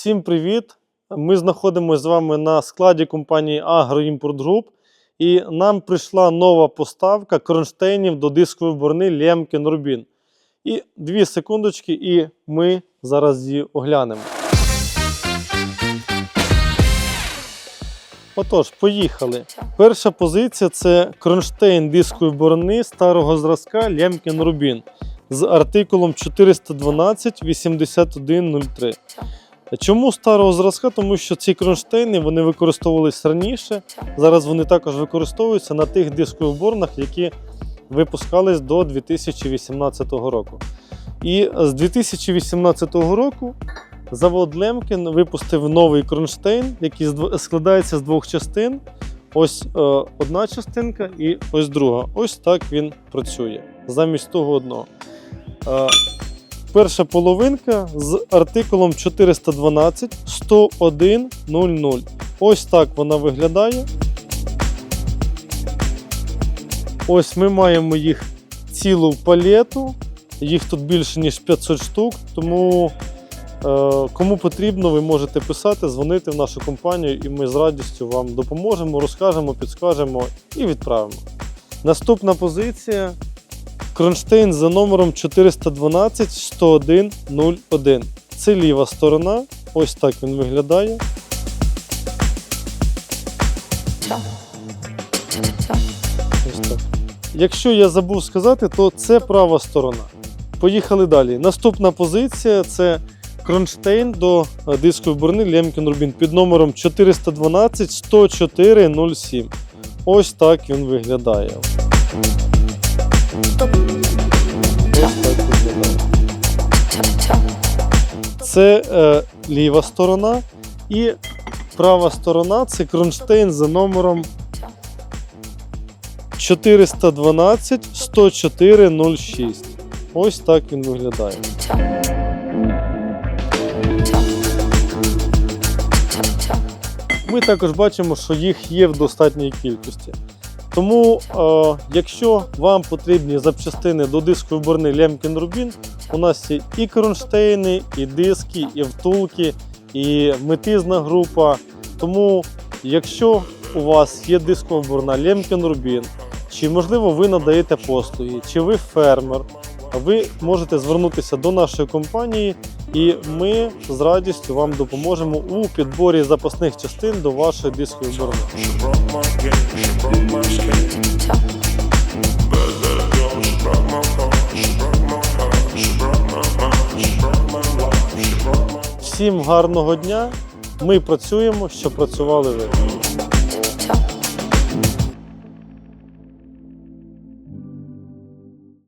Всім привіт! Ми знаходимося з вами на складі компанії Agroimport Group. І нам прийшла нова поставка кронштейнів до дискової борни Lemken Rubin. І дві секундочки, і ми зараз її оглянемо. Отож, поїхали. Перша позиція це кронштейн дискової борони старого зразка Lemken Rubin з артикулом 412 8103. Чому старого зразка? Тому що ці кронштейни вони використовувалися раніше. Зараз вони також використовуються на тих дискових які випускались до 2018 року. І з 2018 року завод Лемкін випустив новий кронштейн, який складається з двох частин. Ось е, одна частинка і ось друга. Ось так він працює замість того одного. Перша половинка з артикулом 412 101.00. Ось так вона виглядає. Ось ми маємо їх цілу палету. Їх тут більше ніж 500 штук. Тому е, кому потрібно, ви можете писати, дзвонити в нашу компанію, і ми з радістю вам допоможемо, розкажемо, підскажемо і відправимо. Наступна позиція Кронштейн за номером 412 101 01. Це ліва сторона. Ось так він виглядає. Ось так. Якщо я забув сказати, то це права сторона. Поїхали далі. Наступна позиція це кронштейн до е, дискової борони Lemken Rubin під номером 412 104 07. Ось так він виглядає. Це е, ліва сторона. І права сторона це кронштейн за номером 412 104 06. Ось так він виглядає. Ми також бачимо, що їх є в достатній кількості. Тому, е, якщо вам потрібні запчастини до дискової борни Лемкін Рубін, у нас є і кронштейни, і диски, і втулки, і метизна група. Тому, якщо у вас є дискова борна Рубін, Rubin, чи можливо ви надаєте послуги, чи ви фермер, ви можете звернутися до нашої компанії, і ми з радістю вам допоможемо у підборі запасних частин до вашої дискової борони. Всім гарного дня! Ми працюємо, щоб працювали ви.